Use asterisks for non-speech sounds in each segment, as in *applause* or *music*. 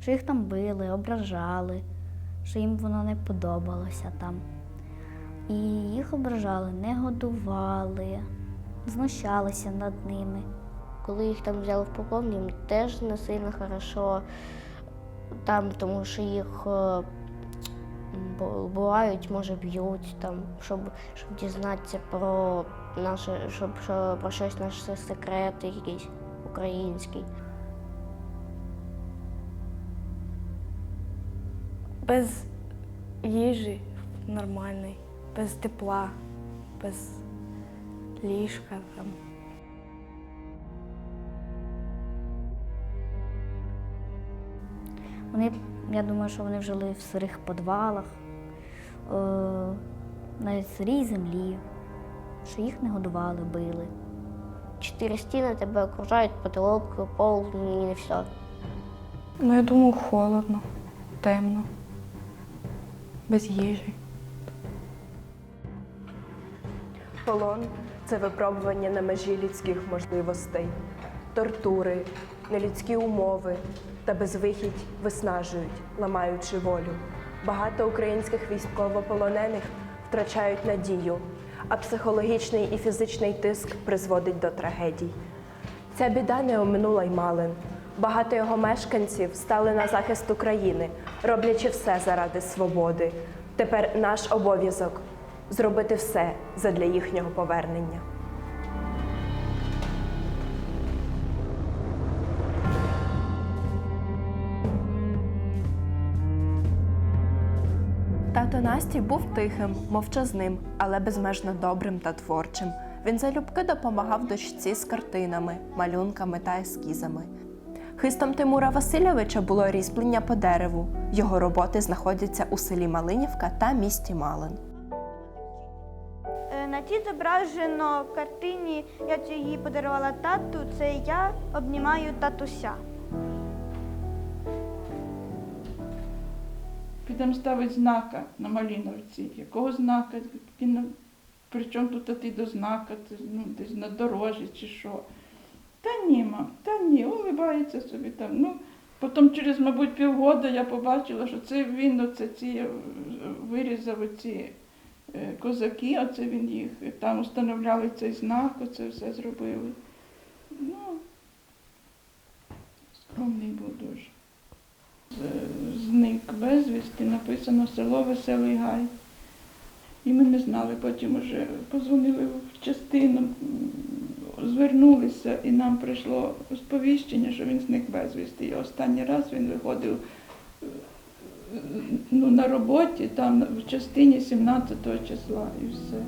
що їх там били, ображали, що їм воно не подобалося там. І їх ображали, не годували, знущалися над ними. Коли їх там взяли в полон, їм теж не сильно хорошо там, тому що їх е, бувають, може б'ють там, щоб, щоб дізнатися про наше, щоб що, про щось наші секрети якісь українські. Без їжі нормальної, без тепла, без ліжка там. Вони, я думаю, що вони жили в сирих підвалах, е, на сирій землі, що їх не годували, били. Чотири стіни тебе окружають, потолок, пол і все. Ну, я думаю, холодно, темно, без їжі. Полон це випробування на межі людських можливостей, тортури, нелюдські умови та безвихідь виснажують, ламаючи волю. Багато українських військовополонених втрачають надію, а психологічний і фізичний тиск призводить до трагедій. Ця біда не оминула й Малин. Багато його мешканців стали на захист України, роблячи все заради свободи. Тепер наш обов'язок зробити все задля їхнього повернення. Тато Насті був тихим, мовчазним, але безмежно добрим та творчим. Він залюбки допомагав дочці з картинами, малюнками та ескізами. Хистом Тимура Васильовича було різьблення по дереву. Його роботи знаходяться у селі Малинівка та місті Малин. Е, На тій зображено картині, я її подарувала тату. Це я обнімаю татуся. Підемо ставити знака на Маліновці. Якого знака? Який на- При чому тут ти до знака? Ти, ну, десь на дорожі чи що? Та ні, мам, та ні, улибається собі там. Ну, потім через, мабуть, півгода я побачила, що це він оце ці е, вирізав оці е, козаки, оце він їх е, там установляли цей знак, оце все зробили. Ну, скромний був дуже з- зник безвісти, написано село Веселий Гай. І ми не знали, потім вже позвонили в частину, звернулися, і нам прийшло сповіщення, що він зник безвісти. І останній раз він виходив е, ну, на роботі, там в частині 17 числа і все.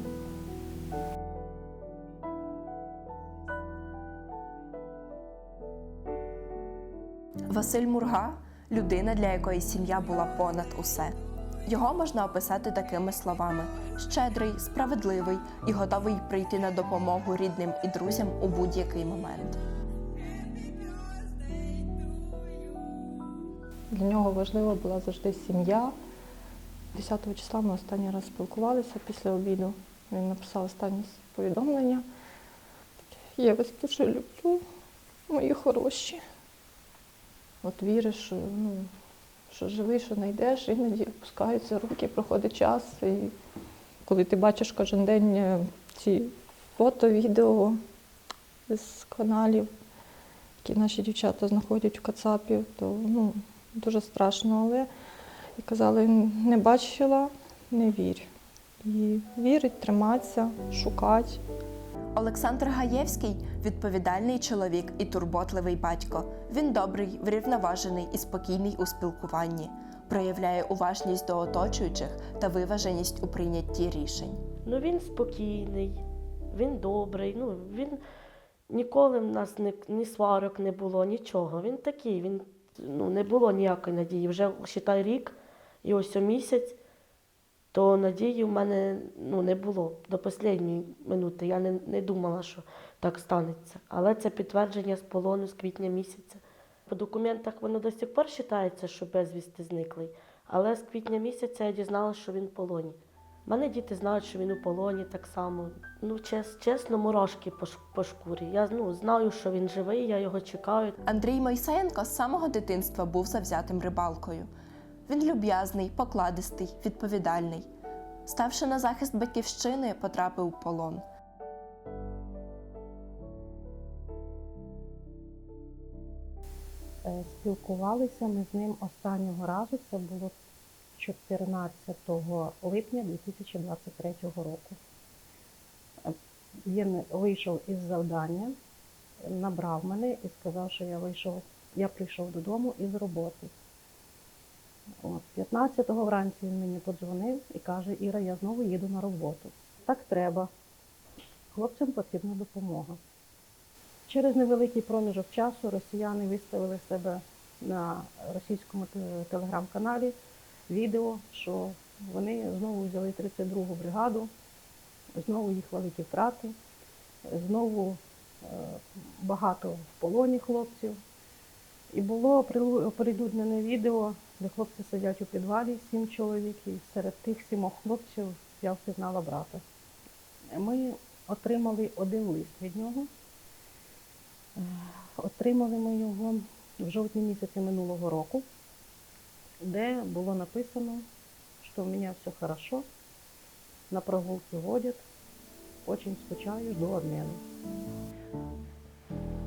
Василь Мурга людина, для якої сім'я була понад усе. Його можна описати такими словами: щедрий, справедливий і готовий прийти на допомогу рідним і друзям у будь-який момент. Для нього важлива була завжди сім'я. 10 числа ми останній раз спілкувалися після обіду. Він написав останнє повідомлення. Я вас дуже люблю, мої хороші. От віриш, ну, що живий, що знайдеш, іноді опускаються руки, проходить час. І коли ти бачиш кожен день е, ці фото, відео з каналів, які наші дівчата знаходять в Кацапі, то ну, дуже страшно, але і казали, не бачила, не вірь. І вірить, триматися, шукати. Олександр Гаєвський відповідальний чоловік і турботливий батько. Він добрий, врівноважений і спокійний у спілкуванні, проявляє уважність до оточуючих та виваженість у прийнятті рішень. Ну він спокійний, він добрий. Ну він ніколи в нас ні, ні сварок не було, нічого. Він такий, він ну не було ніякої надії. Вже считай рік і ось о місяць, то надії в мене ну, не було до останньої минути. Я не, не думала, що так станеться. Але це підтвердження з полону з квітня місяця. По документах воно до сих пор вважається, що безвісти зниклий. Але з квітня місяця я дізналася, що він в полоні. У мене діти знають, що він у полоні так само. Ну, чес, чесно, мурашки по, по шкурі. Я ну, знаю, що він живий, я його чекаю. Андрій Мойсеєнко з самого дитинства був завзятим рибалкою. Він люб'язний, покладистий, відповідальний. Ставши на захист батьківщини, потрапив у полон. Е, Спілкувалися ми з ним останнього разу. Це було 14 липня 2023 року. Він вийшов із завдання, набрав мене і сказав, що я вийшов, я прийшов додому із роботи. От, 15-го вранці він мені подзвонив і каже, Іра, я знову їду на роботу. Так треба. Хлопцям потрібна допомога. Через невеликий проміжок часу росіяни виставили себе на російському телеграм-каналі відео, що вони знову взяли 32-гу бригаду, знову їх великі втрати, знову е, багато в полоні хлопців. І було оприлюднене відео, де хлопці сидять у підвалі, сім чоловік, і серед тих сімох хлопців я впізнала брата. Ми отримали один лист від нього. Е, Отримали ми його в жовтні місяці минулого року, де було написано, що у мене все хорошо, на прогулки водять, очень скучаю, жду обміну.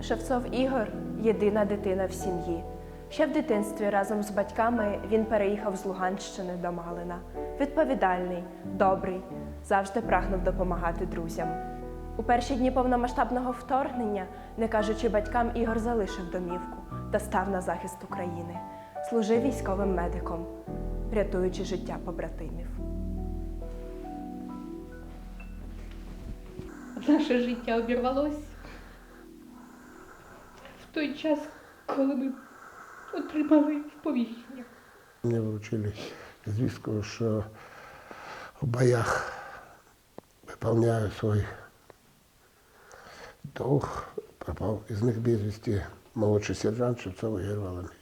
Шевцов Ігор єдина дитина в сім'ї. Ще в дитинстві разом з батьками він переїхав з Луганщини до Малина. Відповідальний, добрий, завжди прагнув допомагати друзям. У перші дні повномасштабного вторгнення, не кажучи батькам, Ігор залишив домівку та став на захист України. Служив військовим медиком, рятуючи життя побратимів. Наше життя обірвалось в той час, коли ми отримали сповіщення. Мені вручили звістку, що в боях виконую свій долг. Пропав із них безвісті молодший сержант Шевцов Ігор Валерійович.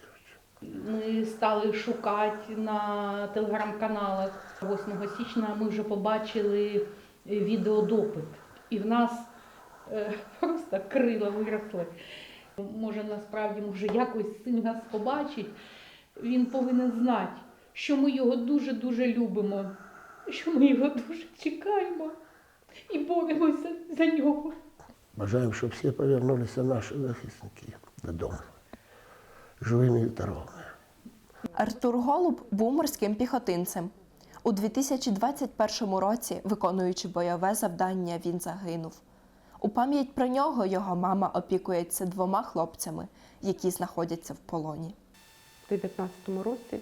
Ми стали шукати на телеграм-каналах. 8 січня ми вже побачили відеодопит. І в нас е, *laughs* просто крила виросли. Може, насправді, може, якось син нас побачить. Він повинен знати, що ми його дуже-дуже любимо, що ми його дуже чекаємо і боремося за нього. Бажаємо, щоб всі повернулися наші захисники додому. Живими і здоровими. Артур Голуб був морським піхотинцем. У 2021 році, виконуючи бойове завдання, він загинув. У пам'ять про нього його мама опікується двома хлопцями, які знаходяться в полоні. У 19-му році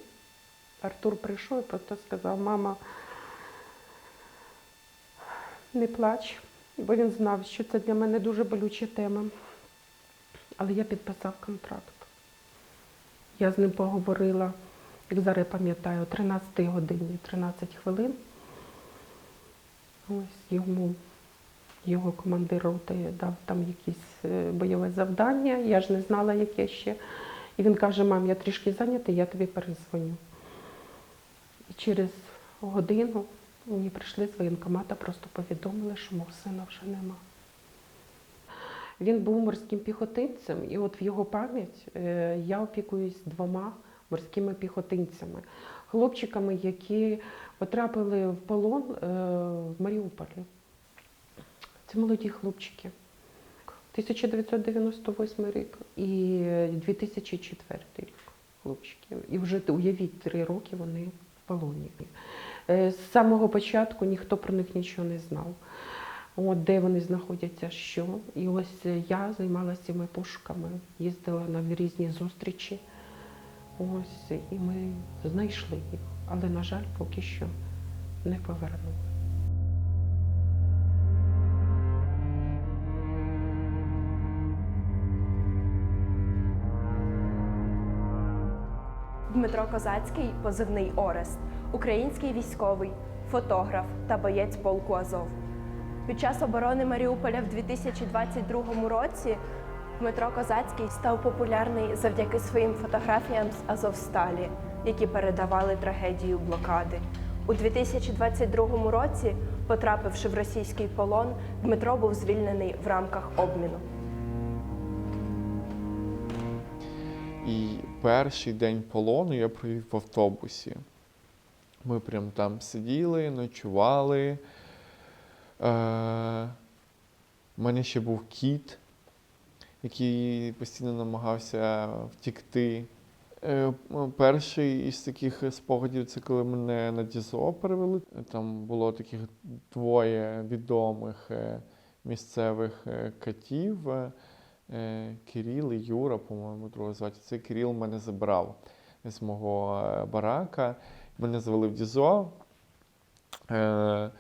Артур прийшов і просто сказав, мама, не плач, бо він знав, що це для мене дуже болюча тема. Але я підписав контракт. Я з ним поговорила, як зараз пам'ятаю, о 13 годині 13 хвилин. Ось йому його командир роти дав там якесь е, бойове завдання, я ж не знала, яке ще. І він каже, мам, я трішки зайнятий, я тобі перезвоню. І через годину мені прийшли з воєнкомата, просто повідомили, що мого сина вже нема. Він був морським піхотинцем, і от в його пам'ять е, я опікуюсь двома морськими піхотинцями, хлопчиками, які потрапили в полон е, в Маріуполі. Це молоді хлопчики. 1998 рік і 2004 рік хлопчики. І вже уявіть, три роки вони в полоні. Е, З самого початку ніхто про них нічого не знав. От де вони знаходяться, що. І ось я займалася цими пошуками, їздила на різні зустрічі. Ось, і ми знайшли їх. Але, на жаль, поки що не повернули. Дмитро Козацький, позивний Орест, український військовий, фотограф та боєць полку Азов. Під час оборони Маріуполя в 2022 році Дмитро Козацький став популярний завдяки своїм фотографіям з Азовсталі, які передавали трагедію блокади. У 2022 році, потрапивши в російський полон, Дмитро був звільнений в рамках обміну. І перший день полону я провів в автобусі. Ми прям там сиділи, ночували. Е, у мене ще був кіт, який постійно намагався втікти. Е, Перший із таких спогадів це коли мене на ДІЗО перевели. Там було таких двоє відомих е, місцевих е, котів. Е, Кирил і Юра, по-моєму, другого звати. Це Кирил мене забрав з мого е, барака. Мене завели в ДІЗО. Е,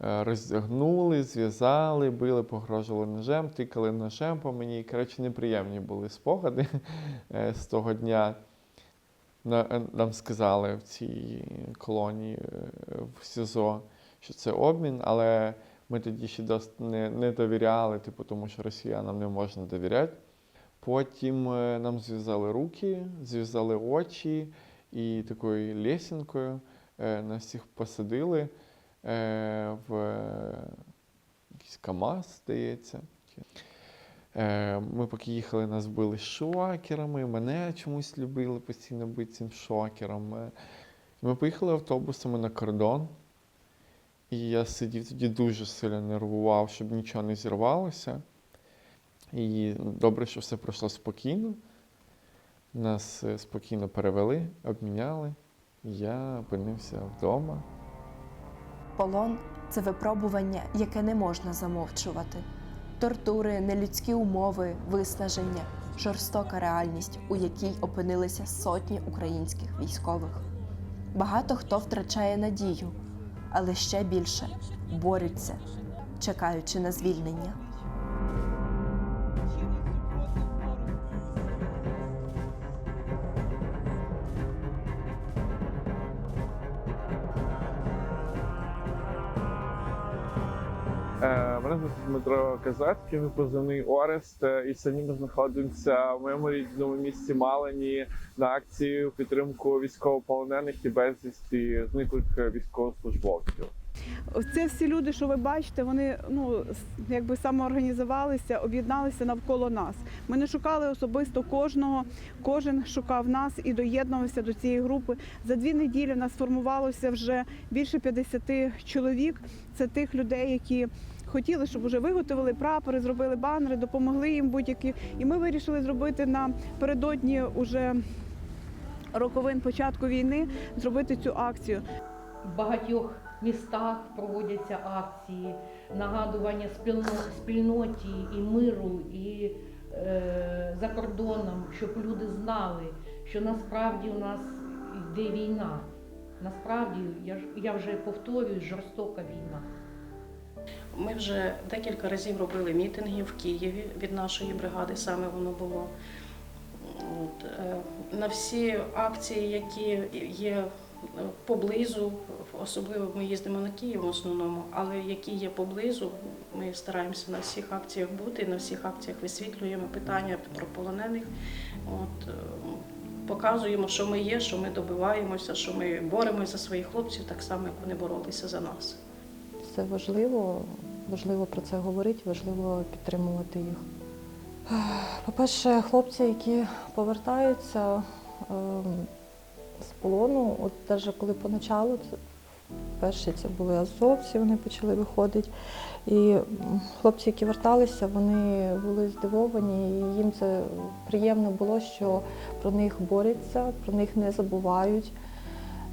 Роздягнули, зв'язали, били, погрожували ножем, тикали ножем по мені. Коротше, неприємні були спогади *laughs* з того дня. Нам сказали в цій колонії в СІЗО, що це обмін, але ми тоді ще не, не довіряли, типу, тому що росіянам не можна довіряти. Потім е, нам зв'язали руки, зв'язали очі і такою лесінкою е, нас всіх посадили е, в якийсь КАМАЗ, здається. Ми поки їхали, нас били шокерами, мене чомусь любили постійно бити цим шокером. Ми поїхали автобусами на кордон, і я сидів тоді дуже сильно нервував, щоб нічого не зірвалося. І добре, що все пройшло спокійно. Нас е, спокійно перевели, обміняли. Я опинився вдома. Полон це випробування, яке не можна замовчувати. Тортури, нелюдські умови, виснаження, жорстока реальність, у якій опинилися сотні українських військових. Багато хто втрачає надію, але ще більше борються, чекаючи на звільнення. Дмитро Казацький, позивний Орест. е, І сьогодні ми знаходимося в моєму рідному місті Малині на акції у підтримку військовополонених і безвісті зниклих е, військовослужбовців. Це всі люди, що ви бачите, вони ну якби самоорганізувалися, об'єдналися навколо нас. Ми не шукали особисто кожного, кожен шукав нас і доєднувався до цієї групи. За дві неділі нас сформувалося вже більше 50 чоловік. Це тих людей, які хотіли, щоб вже виготовили прапори, зробили банери, допомогли їм будь-які. І ми вирішили зробити напередодні уже роковин початку війни, зробити цю акцію. В багатьох містах проводяться акції, нагадування спільно- спільноті і миру, і е, за кордоном, щоб люди знали, що насправді у нас йде війна. Насправді, я, я вже повторюю, жорстока війна. Ми вже декілька разів робили мітинги в Києві від нашої бригади, саме воно було. От, е, на всі акції, які є поблизу, особливо ми їздимо на Київ в основному, але які є поблизу, ми стараємося на всіх акціях бути, на всіх акціях висвітлюємо питання про полонених. От, е, показуємо, що ми є, що ми добиваємося, що ми боремося за своїх хлопців, так само, як вони боролися за нас. Це важливо, важливо про це говорити, важливо підтримувати їх. По-перше, хлопці, які повертаються ем, з полону, от навіть коли поначалу, перші це були азовці, вони почали виходити. І хлопці, які верталися, вони були здивовані, і їм це приємно було, що про них борються, про них не забувають.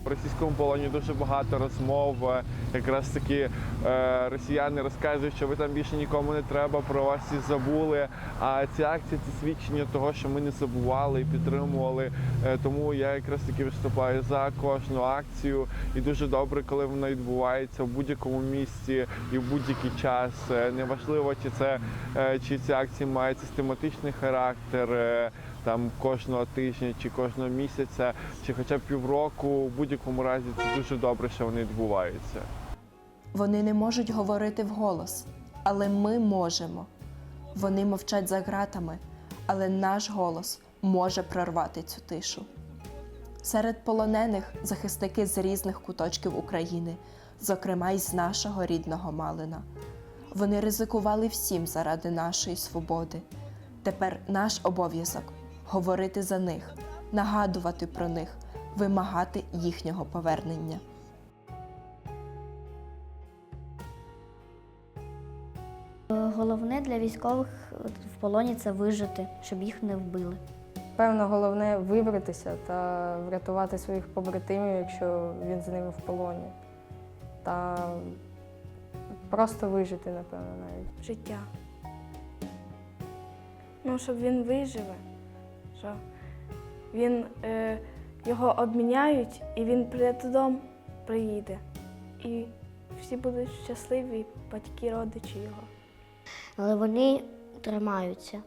В російському полоні дуже багато розмов. е, Якраз таки е, росіяни розказують, що ви там більше нікому не треба, про вас всі забули. А ці акції це свідчення того, що ми не забували і підтримували. Е, Тому я якраз таки виступаю за кожну акцію. І дуже добре, коли вона відбувається в будь-якому місці і в будь-який час. Неважливо, чи це чи ці акції мають систематичний характер. Там кожного тижня чи кожного місяця, чи хоча б півроку, в будь-якому разі це дуже добре, що вони відбуваються. Вони не можуть говорити вголос, але ми можемо. Вони мовчать за ґратами, але наш голос може прорвати цю тишу. Серед полонених захисники з різних куточків України, зокрема й з нашого рідного Малина. Вони ризикували всім заради нашої свободи. Тепер наш обов'язок говорити за них, нагадувати про них, вимагати їхнього повернення. Головне для військових в полоні це вижити, щоб їх не вбили. Певно, головне вибратися та врятувати своїх побратимів, якщо він з ними в полоні. Та просто вижити, напевно, навіть. Життя. Ну, щоб він виживе, що він, е, його обміняють і він прийде додому, приїде. І всі будуть щасливі, батьки, родичі його. Але вони тримаються.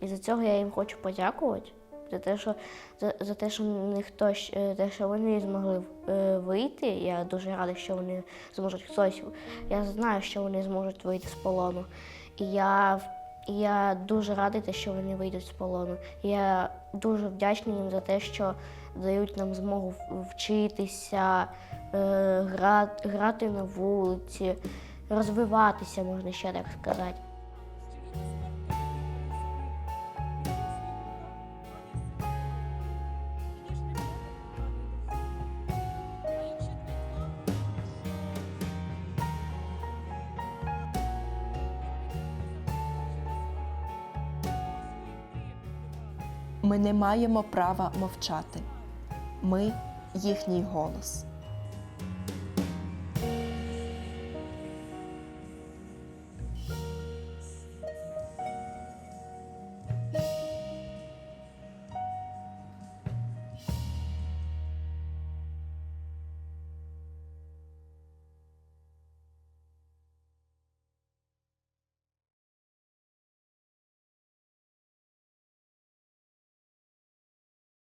І за цього я їм хочу подякувати. За те, що, за, за те, що ніхто е, те, що вони змогли е, вийти. Я дуже рада, що вони зможуть хтось. Я знаю, що вони зможуть вийти з полону. І я, я дуже радий, те, що вони вийдуть з полону. Я дуже вдячна їм за те, що дають нам змогу вчитися, е, гра, грати на вулиці, розвиватися, можна ще так сказати. Не маємо права мовчати. Ми їхній голос.